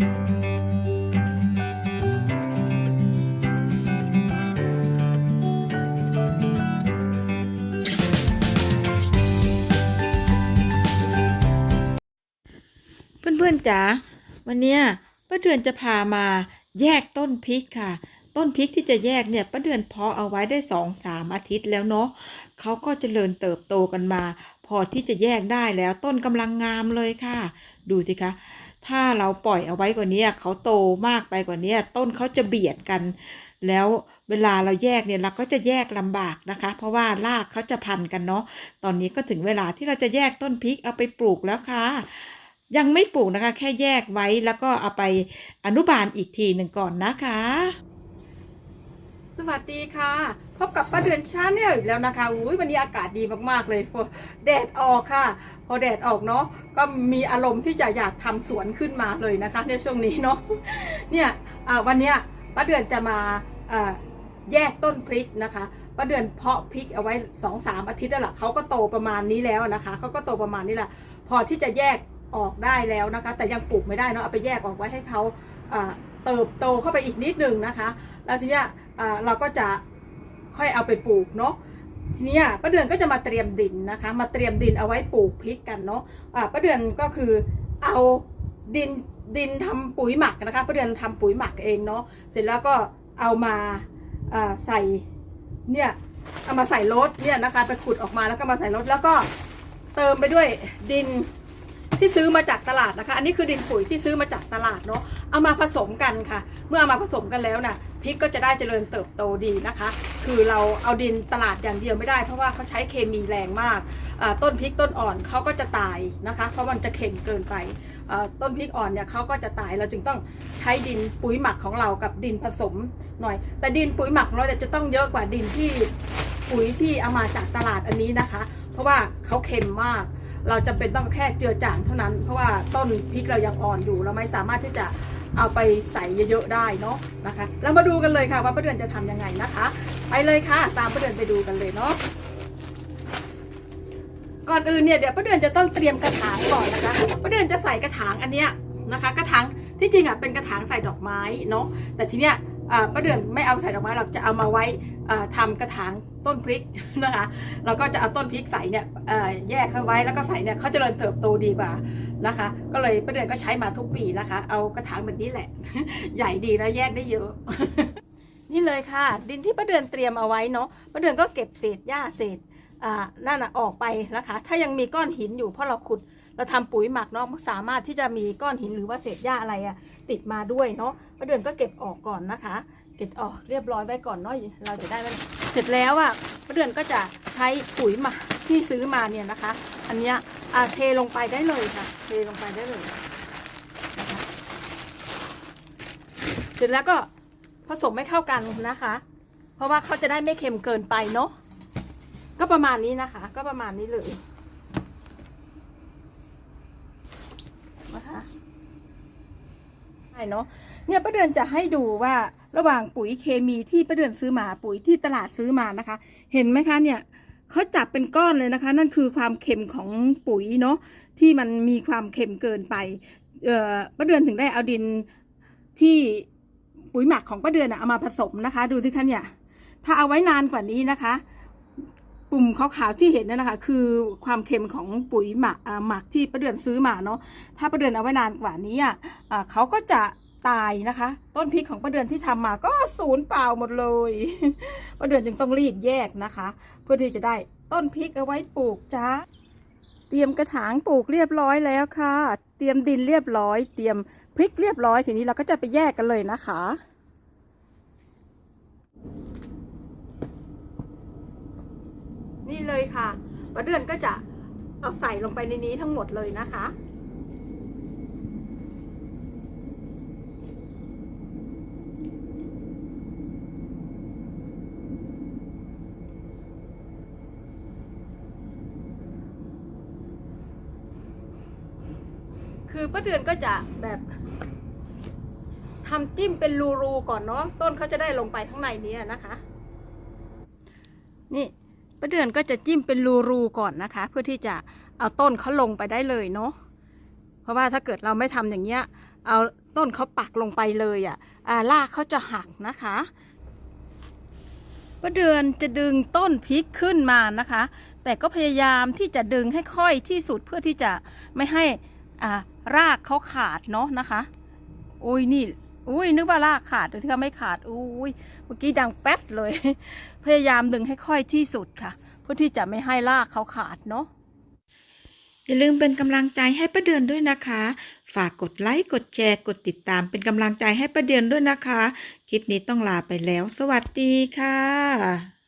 เพื่อนๆจ๋าวันเนี้ยป้าเดือนจะพามาแยกต้นพริกค่ะ ต้นพริกที่จะแยกเนี่ยป้าเดือนเพาะเอาไว้ได้สองสามอาทิตย์แล้วเนาะเขาก็เจริญเติบโตกันมา พอที่จะแยกได้แล้วต้นกำลังงามเลยค่ะ ดูสิคะ ถ้าเราปล่อยเอาไว้กว่านี้เขาโตมากไปกว่านี้ต้นเขาจะเบียดกัน แล้วเวลาเราแยกเนี่ยเราก็จะแยกลำบากนะคะ เพราะว่ารากเขาจะพันกันเนาะตอนนี้ก็ถึงเวลาที่เราจะแยกต้นพริกเอาไปปลูกแล้วค่ะยังไม่ปลูกนะคะ แค่แยกไว้แล้วก็เอาไปอนุบาลอีกทีหนึ่งก่อนนะคะ สวัสดีค่ะ พบกับป้าเดือนชาแนลอีกแล้วนะคะอุ้ยวันนี้อากาศดีมากๆเลยพอแดดออกค่ะ พอแดดออกเนาะก็มีอารมณ์ที่จะอยากทำสวนขึ้นมาเลยนะคะในช่วงนี้เนาะเนี่ยวันนี้ป้าเดือนจะมาแยกต้นพริกนะคะป้าเดือนเพาะพริกเอาไว้สองสามอาทิตย์แล้วล่ะเขาก็โตประมาณนี้แล้วนะคะเขาก็โตประมาณนี้แหละพอที่จะแยกออกได้แล้วนะคะ แต่ยังปลูกไม่ได้เนาะเอาไปแยกออกไว้ให้เขา เติบโตเข้าไปอีกนิดนึงนะคะ แล้วทีเนี้ยเราก็จะค่อยเอาไปปลูกเนาะทีนี้ป้าเดือนก็จะมาเตรียมดินนะคะ มาเตรียมดินเอาไว้ปลูกพริกกันเนาะอ่าป้าเดือนก็คือเอาดินดินทำปุ๋ยหมักนะคะป้าเดือนทำปุ๋ยหมักเองเนาะเสร็จแล้วก็เอามาใส่เนี่ยเอามาใส่รถเนี่ยนะคะไปขุดออกมาแล้วก็มาใส่รถแล้วก็เติมไปด้วยดินที่ซื้อมาจากตลาดนะคะ อันนี้คือดินปุ๋ยที่ซื้อมาจากตลาดเนาะ เอามาผสมกันค่ะ เมื่อเอามาผสมกันแล้วนะ่ะพริกก็จะได้เจริญเติบโตดีนะคะ คือเราเอาดินตลาดอย่างเดียวไม่ได้เพราะว่าเขาใช้เคมีแรงมาก ต้นพริกต้นอ่อนเขาก็จะตายนะคะ เพราะมันจะเค็มเกินไปต้นพริกอ่อนเนี่ยเขาก็จะตายเราจึงต้องใช้ดินปุ๋ยหมักของเรากับดินผสมหน่อย แต่ดินปุ๋ยหมักของเราเนี่ยจะต้องเยอะกว่าดินที่ปุ๋ยที่เอามาจากตลาดอันนี้นะคะ เพราะว่าเขาเค็มมาก เราจำเป็นต้องแค่เจือจางเท่านั้น เพราะว่าต้นพริกเรายังอ่อนอยู่เราไม่สามารถที่จะ เอาไปใส่เยอะๆได้เนาะนะคะ เรามาดูกันเลยค่ะว่าป้าเดือนจะทำยังไงนะคะ ไปเลยค่ะ ตามป้าเดือนไปดูกันเลยเนาะก่อนอื่นเนี่ยเดี๋ยวป้าเดือนจะต้องเตรียมกระถางก่อนนะคะป้าเดือนจะใส่กระถางอันเนี้ยนะคะ กระถางที่จริงอะเป็นกระถางใส่ดอกไม้เนาะแต่ทีเนี้ยป้าเดือนไม่เอาใส่ดอกไม้เราจะเอามาไว้อ่าทำกระถางต้นพริกนะคะ เราก็จะเอาต้นพริกใส่เนี่ยแยกเข้าไว้แล้วก็ใส่เนี่ยเขาจเจริญเติบโตดีกว่า นะคะ ก็เลยป้าเดือนก็ใช้มาทุกปีนะคะ เอากระถางแบบนี้แหละ ใหญ่ดีแล้วแยกได้เยอะ นี่เลยค่ะ ดินที่ป้าเดือนเตรียมเอาไว้เนาะป้าเดือนก็เก็บเศษหญ้าเศษอ่านั่นนะออกไปนะคะ ถ้ายังมีก้อนหินอยู่เพราะเราขุดเราทำปุ๋ยหมักเนาะมันสามารถที่จะมีก้อนหินหรือว่าเศษหญ้าอะไรอะติดมาด้วยเนาะป้าเดือนก็เก็บออกก่อนนะคะ เก็บออกเรียบร้อยไว้ก่อนเนาะเราจะได้เสร็จแล้วอะป้าเดือนก็จะใช้ปุ๋ยหมาที่ซื้อมาเนี่ยนะคะ อันเนี้ย อ่าเทลงไปได้เลยค่ะ เทลงไปได้เลยเสร็จแล้วก็ผสมให้เข้ากันนะคะ เพราะว่าเขาจะได้ไม่เค็มเกินไปเนาะ ก็ประมาณนี้นะคะ ก็ประมาณนี้เลยนะคะใช่เนาะ เนี่ยป้าเดือนจะให้ดูว่าระหว่างปุ๋ยเคมีที่ป้าเดือนซื้อมาปุ๋ยที่ตลาดซื้อมานะคะ เห็นไหมคะเนี่ย เขาจับเป็นก้อนเลยนะคะ นั่นคือความเค็มของปุ๋ยเนาะที่มันมีความเค็มเกินไป เอ่อป้าเดือนถึงได้เอาดินที่ปุ๋ยหมักของป้าเดือนเอามาผสมนะคะ ดูสิคะเนี่ย ถ้าเอาไว้นานกว่านี้นะคะ ปุ่มขาวๆที่เห็นนั่นนะคะ คือความเค็มของปุ๋ยหมักหมักที่ป้าเดือนซื้อมาเนาะถ้าป้าเดือนเอาไว้นานกว่านี้อะเขาก็จะ ตายนะคะ ต้นพริกของป้าเดือนที่ทำมาก็ศูนย์เปล่าหมดเลยป้าเดือนจึงต้องรีบแยกนะคะ เพื่อที่จะได้ต้นพริกเอาไว้ปลูกจ้าเตรียมกระถางปลูกเรียบร้อยแล้วค่ะ เตรียมดินเรียบร้อย เตรียมพริกเรียบร้อยทีนี้เราก็จะไปแยกกันเลยนะคะนี่เลยค่ะป้าเดือนก็จะเอาใส่ลงไปในนี้ทั้งหมดเลยนะคะ คือป้าเดือนก็จะแบบทำจิ้มเป็นรูๆก่อนเนาะต้นเขาจะได้ลงไปข้างในนี้นะคะ นี่ป้าเดือนก็จะจิ้มเป็นรูๆก่อนนะคะ เพื่อที่จะเอาต้นเขาลงไปได้เลยเนาะเพราะว่าถ้าเกิดเราไม่ทำอย่างเงี้ย เอาต้นเขาปักลงไปเลยอะอ่ารากเขาจะหักนะคะป้าเดือนจะดึงต้นพริกขึ้นมานะคะ แต่ก็พยายามที่จะดึงให้ค่อยที่สุดเพื่อที่จะไม่ให้อ่า รากเขาขาดเนาะนะคะอุ้ยนี่อุ้ยนึกว่ารากขาดแต่ที่เขาไม่ขาดอุ้ยเมื่อกี้ดังแป๊ดเลย พยายามดึงให้ค่อยที่สุดค่ะ เพื่อที่จะไม่ให้รากเขาขาดเนาะอย่าลืมเป็นกำลังใจให้ป้าเดือนด้วยนะคะ ฝากกดไลค์กดแชร์กดติดตามเป็นกำลังใจให้ป้าเดือนด้วยนะคะ คลิปนี้ต้องลาไปแล้ว สวัสดีค่ะ